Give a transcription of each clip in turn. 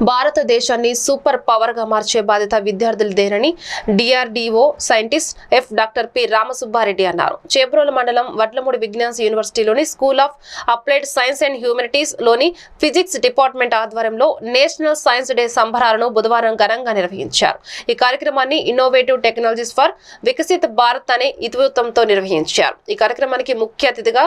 భారతదేశాన్ని సూపర్ పవర్గా మార్చే బాధ్యత విద్యార్థులదేనని DRDO scientist F doctor P Ramasubbareddy అన్నారు. చేబ్రోలు మండలం Vadlamudi Vignan's యూనివర్సిటీలోని school of applied science and హ్యూమనిటీస్లోని physics department ఆధ్వర్యంలో నేషనల్ సైన్స్ డే సంబరాలను బుధవారం ఘనంగా నిర్వహించారు. ఈ కార్యక్రమాన్ని innovative technologies for Viksit Bharat అనే ఇతివృత్తంతో నిర్వహించారు. ఈ కార్యక్రమానికి ముఖ్య అతిథిగా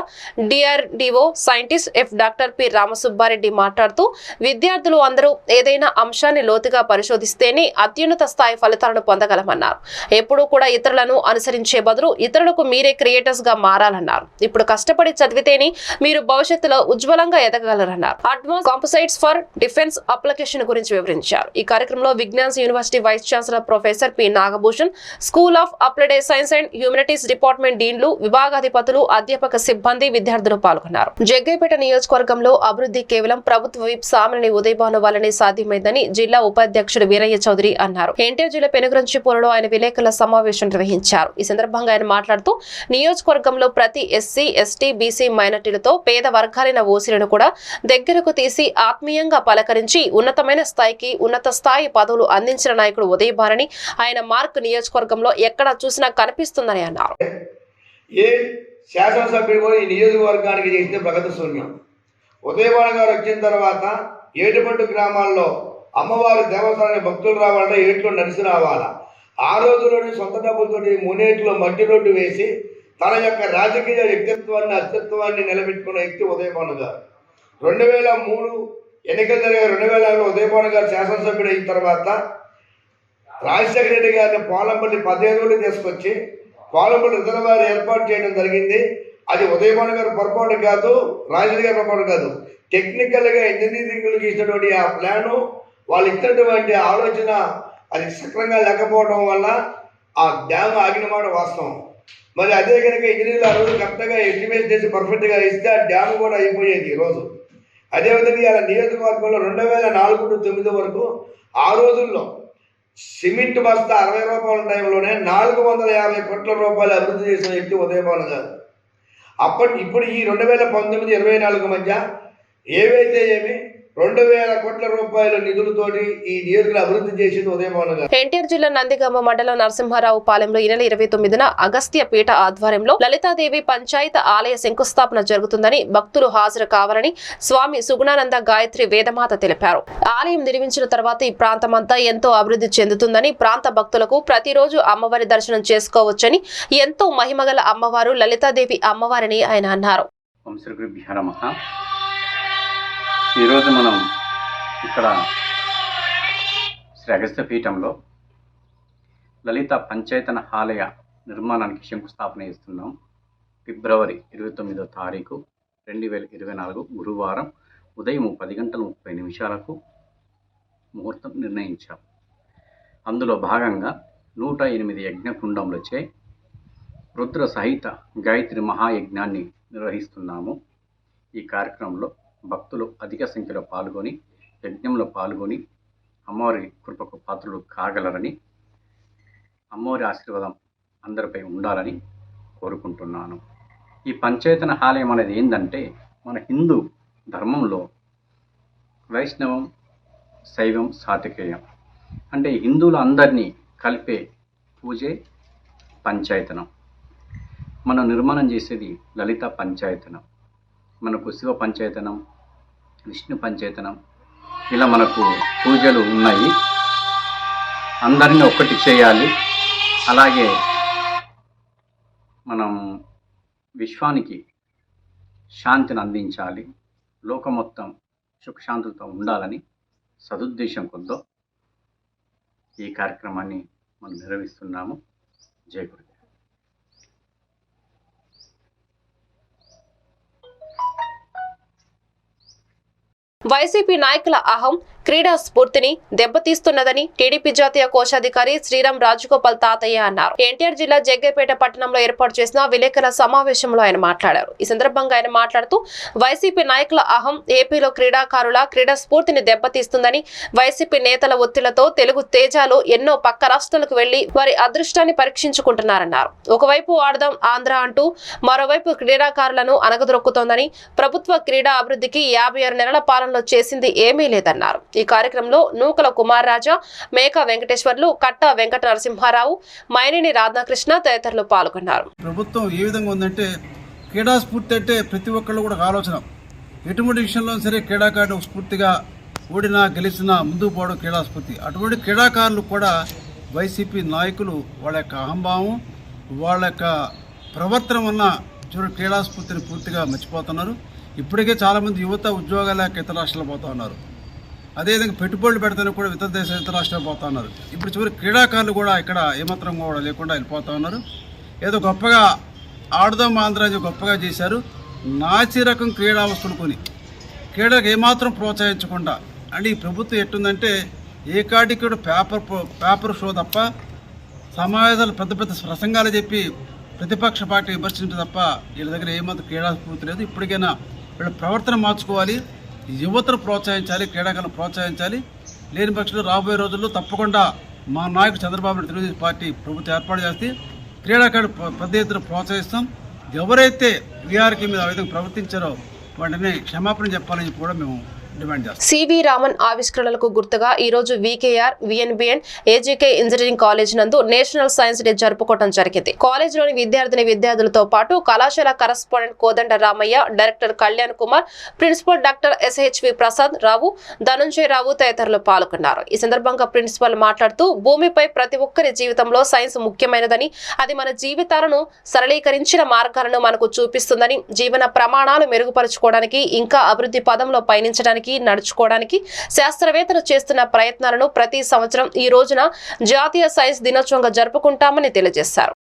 DRDO scientist F doctor P Ramasubbareddy మాట్లాడుతూ విద్యార్థులు అందరూ ఏదైనా అంశాన్ని లోతుగా పరిశోధిస్తేనే అత్యున్నత స్థాయి ఫలితాలను పొందగలమన్నారు. ఎప్పుడూ కూడా ఇతరులను అనుసరించే బదులు ఇతరులకు మీరే క్రియేటర్స్గా మారాలన్నారు. ఇప్పుడు కష్టపడి చదివితేనే మీరు భవిష్యత్తులో ఉజ్వలంగా ఎదగలరన్నారు advance composites for defence application గురించి వివరించారు. ఈ కార్యక్రమంలో Vignan's university vice chancellor professor P. Nagabhushan school of applied science and humanities department డీన్లు విభాగాధిపతులు అధ్యాపక సిబ్బంది విద్యార్థులు పాల్గొన్నారు. జగ్గైపేట నియోజకవర్గంలో అభివృద్ధి కేవలం ప్రభుత్వ విప్ సామని ఉదయభాను వల్లనే సాధ్యమైందని జిల్లా ఉపాధ్యక్షుడు వీరయ్య చౌదరి అన్నారు. ఎన్టీఆర్ జిల్లా పెనుగంచిపూలలో ఆయన విలేకరుల సమావేశం నిర్వహించారు. ఈ సందర్భంగా ఆయన మాట్లాడుతూ నియోజకవర్గంలో ప్రతి ఎస్సీ ఎస్టీ బీసీ మైనార్టీలతో పేద వర్గాలైన ఓసీలను కూడా దగ్గరకు తీసి ఆత్మీయంగా పలకరించి ఉన్నతమైన స్థాయికి ఉన్నత స్థాయి పదవులు అందించిన నాయకుడు ఉదయభారని ఆయన మార్క్ నియోజకవర్గంలో ఎక్కడ చూసినా కనిపిస్తుందని అన్నారు. ఏ శాసనసభ్యుడు ఈ నియోజకవర్గానికి చేసిన ప్రగతి శూన్యం ఉదయవాడ గారు వచ్చిన తర్వాత ఏడుపట్టు గ్రామాల్లో అమ్మవారి దేవస్థానానికి భక్తులు రావాలంటే ఏట్లో నడిచి రావాలా. ఆ రోజులోనే సొంత డబ్బులతోటి మునేట్లో మట్టి రోడ్డు వేసి తన యొక్క రాజకీయ వ్యక్తిత్వాన్ని అస్తిత్వాన్ని నిలబెట్టుకున్న వ్యక్తి ఉదయభాను గారు. రెండు వేల మూడు ఎన్నికలు జరిగే రెండు వేల ఆరులో ఉదయభాను గారు శాసనసభ్యుడు అయిన తర్వాత రాజశేఖర రెడ్డి గారిని పోలంపల్లి పదిహేను తీసుకొచ్చి పాలంపల్లి రిజర్వాయర్ ఏర్పాటు చేయడం జరిగింది. అది ఉదయభాను గారు పొరపాటు కాదు రాజేంద్ర గారు పొరపాటు కాదు. టెక్నికల్గా ఇంజనీరింగ్లకు ఇచ్చినటువంటి ఆ ప్లాను వాళ్ళు ఇచ్చినటువంటి ఆలోచన అది సక్రంగా లేకపోవడం వల్ల ఆ డ్యామ్ ఆగిన మాట వాస్తవం. మరి అదే కనుక ఇంజనీర్లు ఆ రోజు కరెక్ట్గా ఎస్టిమేట్ చేసి పర్ఫెక్ట్గా ఇస్తే ఆ డ్యామ్ కూడా అయిపోయేది ఈరోజు అదేవిధంగా ఇలా నియోజకవర్గంలో రెండు వేల నాలుగు టు తొమ్మిది వరకు ఆ రోజుల్లో సిమెంట్ బస్తా అరవై రూపాయల టైంలోనే నాలుగు వందల యాభై కోట్ల రూపాయలు అభివృద్ధి చేసిన వ్యక్తి ఉదయభాను గారు. అప్పటి ఇప్పుడు ఈ రెండు వేల పంతొమ్మిది ఇరవై నాలుగు మధ్య ఏవైతే ఏమి రెండు వేల కోట్ల రూపాయల నిధులతోటి ఈ నియోజకవర్గం అభివృద్ధి చేసింది ఉదయభాను గారు. ఎన్టీఆర్ జిల్లా నందిగామ మండలం నరసింహారావు పాలెంలో ఈ నెల ఇరవై తొమ్మిదిన అగస్త్య పీఠ ఆధ్వర్యంలో లలితాదేవి పంచాయత ఆలయ శంకుస్థాపన జరుగుతుందని భక్తులు హాజరు కావాలని స్వామి సుగుణానంద గాయత్రి వేదమాత తెలిపారు. ఆలయం నిర్మించిన తర్వాత ఈ ప్రాంతమంతా ఎంతో అభివృద్ధి చెందుతుందని ప్రాంత భక్తులకు ప్రతిరోజు అమ్మవారి దర్శనం చేసుకోవచ్చని ఎంతో మహిమగల అమ్మవారు లలితాదేవి అమ్మవారిని ఆయన అన్నారు. ఈరోజు మనం ఇక్కడ శ్రీ అగస్త్యపీఠంలో లలిత పంచాయతన ఆలయ నిర్మాణానికి శంకుస్థాపన చేస్తున్నాం. ఫిబ్రవరి ఇరవై తొమ్మిదో తారీఖు రెండు వేల ఇరవై నాలుగు గురువారం ఉదయం పది గంటల ముప్పై నిమిషాలకు ముహూర్తం నిర్ణయించాం. అందులో భాగంగా నూట ఎనిమిది యజ్ఞకుండంలోచే రుద్ర సహిత గాయత్రి మహాయజ్ఞాన్ని నిర్వహిస్తున్నాము. ఈ కార్యక్రమంలో భక్తులు అధిక సంఖ్యలో పాల్గొని యజ్ఞంలో పాల్గొని అమ్మవారి కృపకు పాత్రలు కాగలరని అమ్మవారి ఆశీర్వాదం అందరిపై ఉండాలని కోరుకుంటున్నాను. ఈ పంచాయతన ఆలయం అనేది ఏంటంటే మన హిందూ ధర్మంలో వైష్ణవం శైవం సాతికేయం అంటే హిందువులు అందరినీ కలిపే పూజే పంచాయతనం మనం నిర్మాణం చేసేది లలిత పంచాయతనం మనకు శివ పంచేతనం విష్ణు పంచేతనం ఇలా మనకు పూజలు ఉన్నాయి. అందరినీ ఒక్కటి చేయాలి. అలాగే మనం విశ్వానికి శాంతిని అందించాలి. లోకం మొత్తం సుఖశాంతులతో ఉండాలని సదుద్దేశం కొద్దో ఈ కార్యక్రమాన్ని మనం నిర్వహిస్తున్నాము. జై గురు వైసీపీ నాయకుల అహం క్రీడా స్ఫూర్తిని దెబ్బతీస్తున్నదని టీడీపీ జాతీయ కోశాధికారి శ్రీరామ్ రాజగోపాల్ తాతయ్య అన్నారు. ఎన్టీఆర్ జిల్లా జగ్గేపేట పట్టణంలో ఏర్పాటు చేసిన విలేకరుల సమావేశంలో ఆయన మాట్లాడారు. ఈ సందర్భంగా ఆయన మాట్లాడుతూ వైసీపీ నాయకుల అహం ఏపీలో క్రీడాకారుల క్రీడా స్ఫూర్తిని దెబ్బతీస్తుందని వైసీపీ నేతల ఒత్తిళ్ళతో తెలుగు తేజాలు ఎన్నో పక్క రాష్ట్రాలకు వెళ్ళి వారి అదృష్టాన్ని పరీక్షించుకుంటున్నారన్నారు. ఒకవైపు ఆడదాం ఆంధ్ర అంటూ మరోవైపు క్రీడాకారులను అనగదొక్కుతోందని ప్రభుత్వ క్రీడా అభివృద్ధికి యాభై ఆరు నెలల పాలనలో చేసింది ఏమీ లేదన్నారు. ఈ కార్యక్రమంలో నూకల కుమార్ రాజా మేక వెంకటేశ్వర్లు కట్ట వెంకట నరసింహారావు మైనేని రాధాకృష్ణ తదితరులు పాల్గొన్నారు. ప్రభుత్వం ఏ విధంగా ఉందంటే క్రీడా స్ఫూర్తి అంటే ప్రతి ఒక్కళ్ళు కూడా ఆలోచన. ఎటువంటి విషయంలో సరే క్రీడాకారుడు స్ఫూర్తిగా ఓడినా గెలిచినా ముందుకు పోవడం క్రీడా స్ఫూర్తి. అటువంటి క్రీడాకారులు కూడా వైసీపీ నాయకులు వాళ్ళ యొక్క అహంభావం వాళ్ళ యొక్క ప్రవర్తన వలన చూడండి క్రీడా స్ఫూర్తిని పూర్తిగా మర్చిపోతున్నారు. ఇప్పటికే చాలామంది యువత ఉద్యోగాల లేక ఇతర రాష్ట్రాలు పోతూ ఉన్నారు. అదేవిధంగా పెట్టుబడులు పెడతానికి కూడా ఇతర దేశ ఇతర రాష్ట్రాలు పోతా ఉన్నారు. ఇప్పుడు చివరి క్రీడాకారులు కూడా ఇక్కడ ఏమాత్రం కూడా లేకుండా వెళ్ళిపోతా ఉన్నారు. ఏదో గొప్పగా ఆడుదాం ఆంధ్ర అని గొప్పగా చేశారు. నాచి రకం క్రీడా వస్తువులు కొని క్రీడలకు ఏమాత్రం ప్రోత్సహించకుండా అంటే ఈ ప్రభుత్వం ఎట్టుందంటే ఏ కాటికి కూడా పేపర్ పేపర్ షో తప్ప సమావేశాలు పెద్ద పెద్ద ప్రసంగాలు చెప్పి ప్రతిపక్ష పార్టీ విమర్శించడం తప్ప వీళ్ళ దగ్గర ఏమాత్రం క్రీడా స్ఫూర్తి లేదు. ఇప్పటికైనా వీళ్ళ ప్రవర్తన మార్చుకోవాలి. యువతను ప్రోత్సహించాలి క్రీడాకారులను ప్రోత్సహించాలి. లేని పక్షంలో రాబోయే రోజుల్లో తప్పకుండా మా నాయకుడు చంద్రబాబు నాయుడు తెలుగుదేశం పార్టీ ప్రభుత్వం ఏర్పాటు చేస్తే క్రీడాకారులు పెద్ద ఎత్తున ప్రోత్సహిస్తాం. ఎవరైతే వీఆర్కి మీద ఆ విధంగా ప్రవర్తించారో వాటిని క్షమాపణ చెప్పాలని కూడా మేము సివి రామన్ ఆవిష్కరణలకు గుర్తుగా ఈ రోజు VKR VNBN AGK engineering college నందు నేషనల్ సైన్స్ డే జరుపుకోవడం జరిగింది. కాలేజీలోని విద్యార్థిని విద్యార్థులతో పాటు కళాశాల correspondent Kodanda Ramaiah director Kalyan Kumar principal doctor SHV Prasad Rao Dhanunjay Rao తదితరులు పాల్గొన్నారు. ఈ సందర్భంగా ప్రిన్సిపల్ మాట్లాడుతూ భూమిపై ప్రతి ఒక్కరి జీవితంలో సైన్స్ ముఖ్యమైనదని అది మన జీవితాలను సరళీకరించిన మార్గాలను మనకు చూపిస్తుందని జీవన ప్రమాణాలు మెరుగుపరుచుకోవడానికి ఇంకా అభివృద్ధి పదంలో పయనించడానికి నడుచుకోవడానికి శాస్త్రవేత్తలు చేస్తున్న ప్రయత్నాలను ప్రతి సంవత్సరం ఈ రోజున జాతీయ సైన్స్ దినోత్సవంగా జరుపుకుంటామని తెలియజేశారు.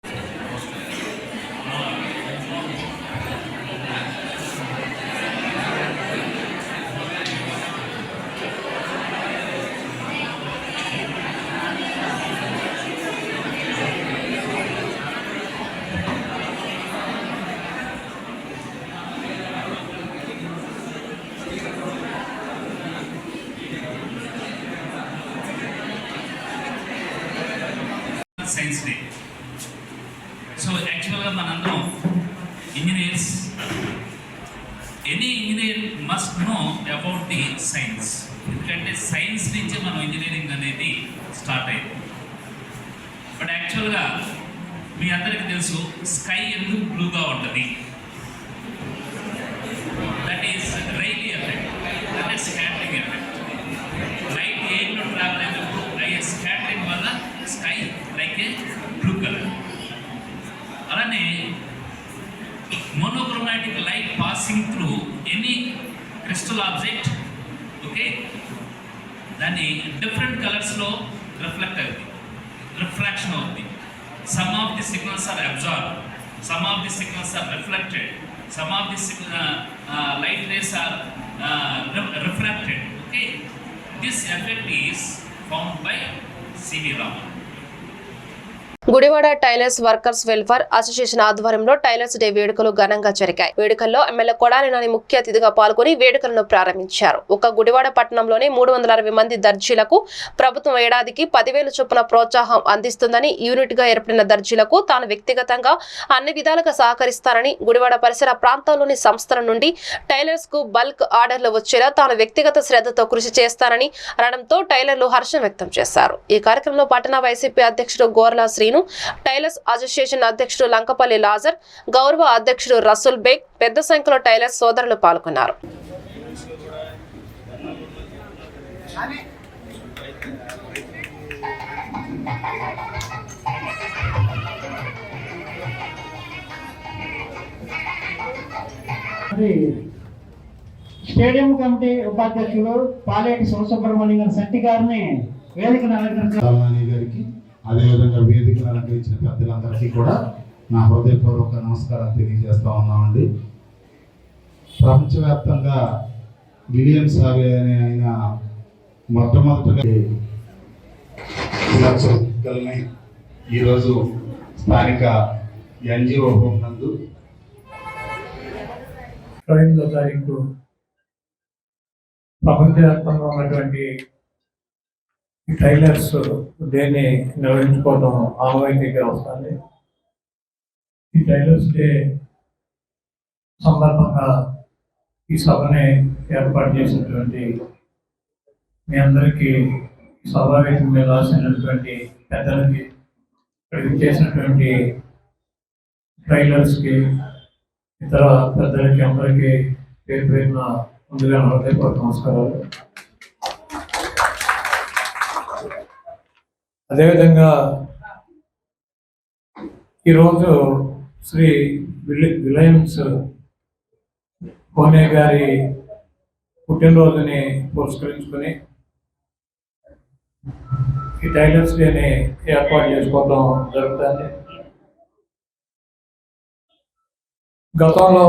స్టార్ట్ అయింది. బట్ యాక్చువల్గా మీ అందరికి తెలుసు స్కై ఎందుకు బ్లూగా ఉంటుంది. దట్ ఈస్ రైలీ ఎఫెక్ట్ అంటే స్కాటరింగ్ ఎఫెక్ట్ లైట్ ఎయిర్లో ట్రావెల్ అయినప్పుడు అయ్యే స్కాటరింగ్ వల్ల sky like a blue colour అలానే monochromatic light passing through any crystal object okay దాన్ని డిఫరెంట్ కలర్స్లో రిఫ్లెక్ట్ అవుతుంది రిఫ్రాక్షన్ అవుతుంది some of the signals are absorb some of the signals are reflected some of the light rays are refracted okay this effect is found by CV Raman Gudivada tailors workers welfare association ఆధ్వర్యంలో tailors day వేడుకలు ఘనంగా జరిగాయి. వేడుకల్లో MLA Kodali Nani ముఖ్య అతిథిగా పాల్గొని వేడుకలను ప్రారంభించారు. ఒక గుడివాడ పట్టణంలోని మూడు వందల అరవై మంది దర్జీలకు ప్రభుత్వం ఏడాదికి పదివేలు చొప్పున ప్రోత్సాహం అందిస్తుందని యూనిట్గా ఏర్పడిన దర్జీలకు తాను వ్యక్తిగతంగా అన్ని విధాలుగా సహకరిస్తానని గుడివాడ పరిసర ప్రాంతాల్లోని సంస్థల నుండి టైలర్స్కు బల్క్ ఆర్డర్లు వచ్చేలా తాను వ్యక్తిగత శ్రద్ధతో కృషి చేస్తానని అనడంతో టైలర్లు హర్షం వ్యక్తం చేశారు. ఈ కార్యక్రమంలో పట్టణ వైసీపీ అధ్యక్షుడు గోర్లా శ్రీను టైలర్స్ అసోసియేషన్ అధ్యక్షుడు లంకపల్లి లాజర్ గౌరవ అధ్యక్షుడు రసూల్ బేగ్ పెద్ద సంఖ్యలో టైలర్స్ సోదరులు పాల్గొన్నారు. స్టేడియం కమిటీ ఉపాధ్యక్షులు పాలేటి శివసుబ్రహ్మణ్యం గారి శెట్టి గారిని వేదికను అలంకరించారు. గారికి అదేవిధంగా వేదికను అలంకరించిన పెద్దలందరికీ కూడా నా హృదయపూర్వక నమస్కారాలు తెలియజేస్తూ ఉన్నామండి. ప్రపంచవ్యాప్తంగా విలియం సావే అనే ఆయన మొట్టమొదటిగా ఈరోజు స్థానిక ఎన్జిఓ హోమ్ నందు ఎనిమిదో తారీఖు ప్రపంచవ్యాప్తంగా ఉన్నటువంటి టైలర్స్ డేని నిర్వహించుకోవడం ఆనవాయితీగా వస్తుంది. ఈ టైలర్స్ డే సందర్భంగా ఈ సభని ఏర్పాటు చేసినటువంటి మీ అందరికీ స్వాభావికం మీద రాసినటువంటి పెద్దలకి ఇక్కడికి చేసినటువంటి ట్రైలర్స్కి ఇతర పెద్దలకి అందరికీ పేరు పేరున ముందుగా హృదయపూర్వక నమస్కారాలు. అదేవిధంగా ఈరోజు శ్రీ విలి విలియమ్స్ కోనే గారి పుట్టినరోజుని పురస్కరించుకొని ఈ టైలర్స్ డేని ఏర్పాటు చేసుకోవడం జరుగుతుంది. గతంలో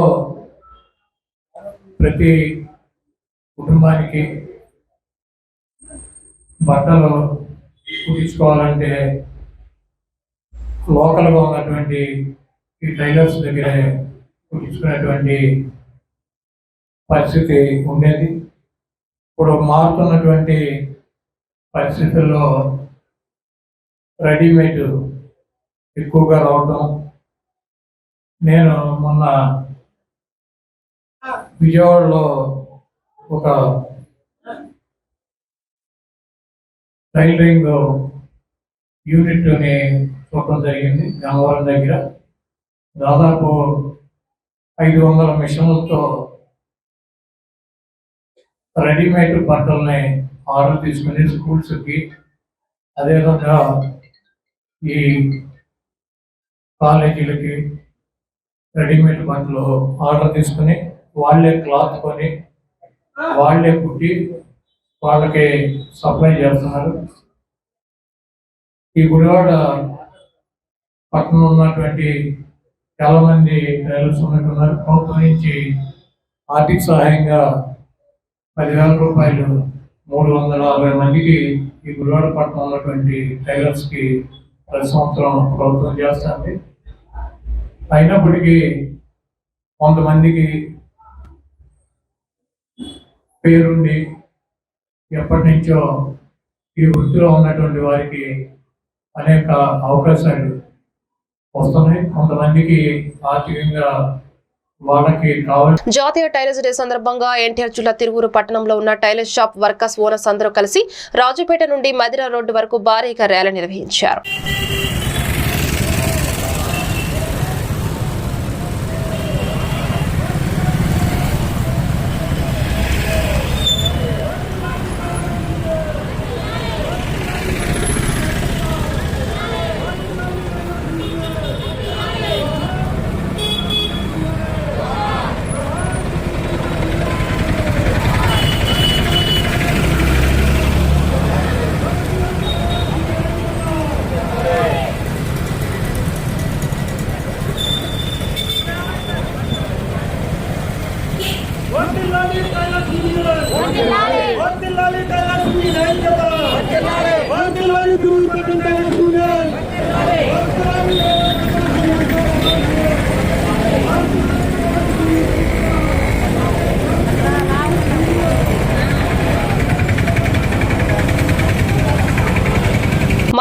ప్రతి కుటుంబానికి బట్టలు చూపించుకోవాలంటే లోకల్గా ఉన్నటువంటి ఈ టైలర్స్ దగ్గరే కుట్టించుకునేటువంటి పరిస్థితి ఉండేది. ఇప్పుడు మారుతున్నటువంటి పరిస్థితుల్లో రెడీమేడ్ ఎక్కువగా రావటం. నేను మొన్న విజయవాడలో ఒక టైలరింగ్ యూనిట్ని చూడటం జరిగింది గన్నవరం దగ్గర. దాదాపు ఐదు వందల మిషన్లతో రెడీమేడ్ బట్టల్ని ఆర్డర్ తీసుకుని స్కూల్స్కి. అదేవిధంగా ఈ కాలేజీలకి రెడీమేడ్ బట్టలు ఆర్డర్ తీసుకుని వాళ్ళే క్లాత్ కొని వాళ్ళే కుట్టి వాళ్ళకి సప్లై చేస్తున్నారు. ఈ గుడివాడ పట్టణంలో ఉన్నటువంటి చాలా మంది టైలర్స్ ఉన్నట్టున్నారు. ప్రభుత్వం నుంచి ఆర్థిక సహాయంగా పదివేల రూపాయలు మూడు వందల అరవై మందికి ఈ గుడివాడ పట్టణంలో ఉన్నటువంటి టైలర్స్కి ప్రతి సంవత్సరం ప్రభుత్వం చేస్తుంది. అయినప్పటికీ కొంతమందికి పేరుండి ఎప్పటి నుంచో ఈ వృత్తిలో ఉన్నటువంటి వారికి అనేక అవకాశాలు వస్తున్నాయి. కొంతమందికి ఆర్థికంగా జాతీయ టైలర్స్ డే సందర్భంగా ఎన్టీఆర్ జిల్లా తిరువురు పట్టణంలో ఉన్న టైలర్ షాప్ వర్కర్స్ ఓనర్స్ అందరూ కలిసి రాజుపేట నుండి మదిరా రోడ్డు వరకు భారీగా ర్యాలీ నిర్వహించారు.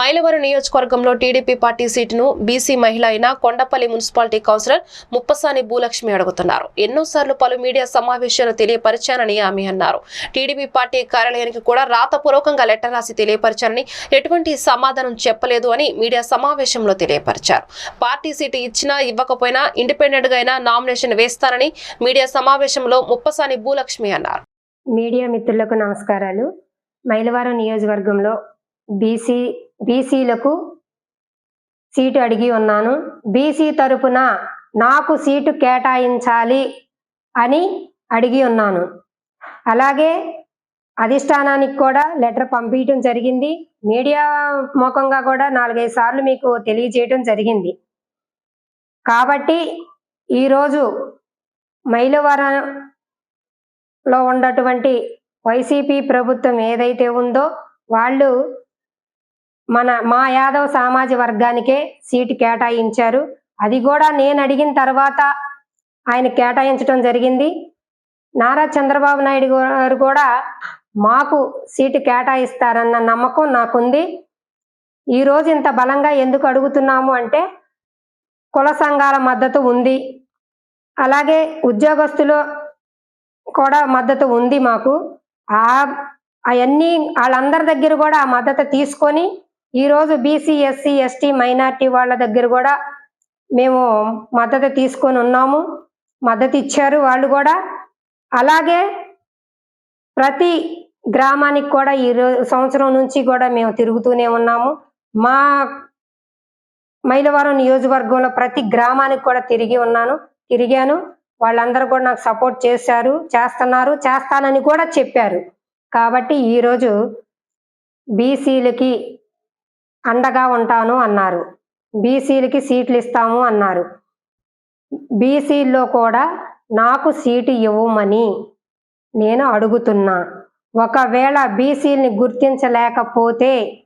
మైలవరం నియోజకవర్గంలో టీడీపీ పార్టీ సీటును బీసీ మహిళ అయిన కొండపల్లి మున్సిపాలిటీ కౌన్సిలర్ ముప్పసాని భూలక్ష్మి అడుగుతున్నారు. ఎన్నోసార్లు పలు మీడియా సమావేశాలు తెలియపరిచానని ఆమె అన్నారు. టీడీపీ పార్టీ కార్యాలయానికి కూడా రాతపూర్వకంగా లెటర్ రాసి తెలియపరిచారని ఎటువంటి సమాధానం చెప్పలేదు అని మీడియా సమావేశంలో తెలియపరిచారు. పార్టీ సీటు ఇచ్చినా ఇవ్వకపోయినా ఇండిపెండెంట్గా అయినా నామినేషన్ వేస్తానని మీడియా సమావేశంలో ముప్పసాని భూలక్ష్మి అన్నారు. మీడియా మిత్రులకు నమస్కారాలు. మైలవరం నియోజకవర్గంలో బీసీ బీసీలకు సీటు అడిగి ఉన్నాను. బీసీ తరపున నాకు సీటు కేటాయించాలి అని అడిగి ఉన్నాను. అలాగే అధిష్టానానికి కూడా లెటర్ పంపించడం జరిగింది. మీడియా ముఖంగా కూడా నాలుగైదు సార్లు మీకు తెలియజేయడం జరిగింది. కాబట్టి ఈరోజు మైలవరం లో ఉన్నటువంటి వైసీపీ ప్రభుత్వం ఏదైతే ఉందో వాళ్ళు మన మా యాదవ్ సామాజిక వర్గానికే సీటు కేటాయించారు. అది కూడా నేను అడిగిన తర్వాత ఆయన కేటాయించడం జరిగింది. నారా చంద్రబాబు నాయుడు గారు కూడా మాకు సీటు కేటాయిస్తారన్న నమ్మకం నాకుంది. ఈ రోజు ఇంత బలంగా ఎందుకు అడుగుతున్నాము అంటే కుల సంఘాల మద్దతు ఉంది. అలాగే ఉద్యోగస్తులు కూడా మద్దతు ఉంది మాకు. ఆ అవన్నీ వాళ్ళందరి దగ్గర కూడా ఆ మద్దతు తీసుకొని ఈరోజు బీసీ ఎస్సీ ఎస్టీ మైనార్టీ వాళ్ళ దగ్గర కూడా మేము మద్దతు తీసుకొని ఉన్నాము. మద్దతు ఇచ్చారు వాళ్ళు కూడా. అలాగే ప్రతి గ్రామానికి కూడా ఈ సంవత్సరం నుంచి కూడా మేము తిరుగుతూనే ఉన్నాము. మా మైలవరం నియోజకవర్గంలో ప్రతి గ్రామానికి కూడా తిరిగి ఉన్నాను తిరిగాను. వాళ్ళందరూ కూడా నాకు సపోర్ట్ చేశారు చేస్తున్నారు చేస్తానని కూడా చెప్పారు. కాబట్టి ఈరోజు బీసీలకి అండగా ఉంటాను అన్నారు. బీసీలకి సీట్లు ఇస్తాము అన్నారు. బీసీల్లో కూడా నాకు సీటు ఇవ్వమని నేను అడుగుతున్నా. ఒకవేళ బీసీల్ని గుర్తించలేకపోతే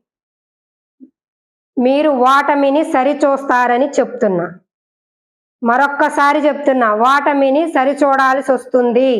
మీరు ఓటమిని సరిచూస్తారని చెప్తున్నా. మరొక్కసారి చెప్తున్నా ఓటమిని సరిచూడాల్సి వస్తుంది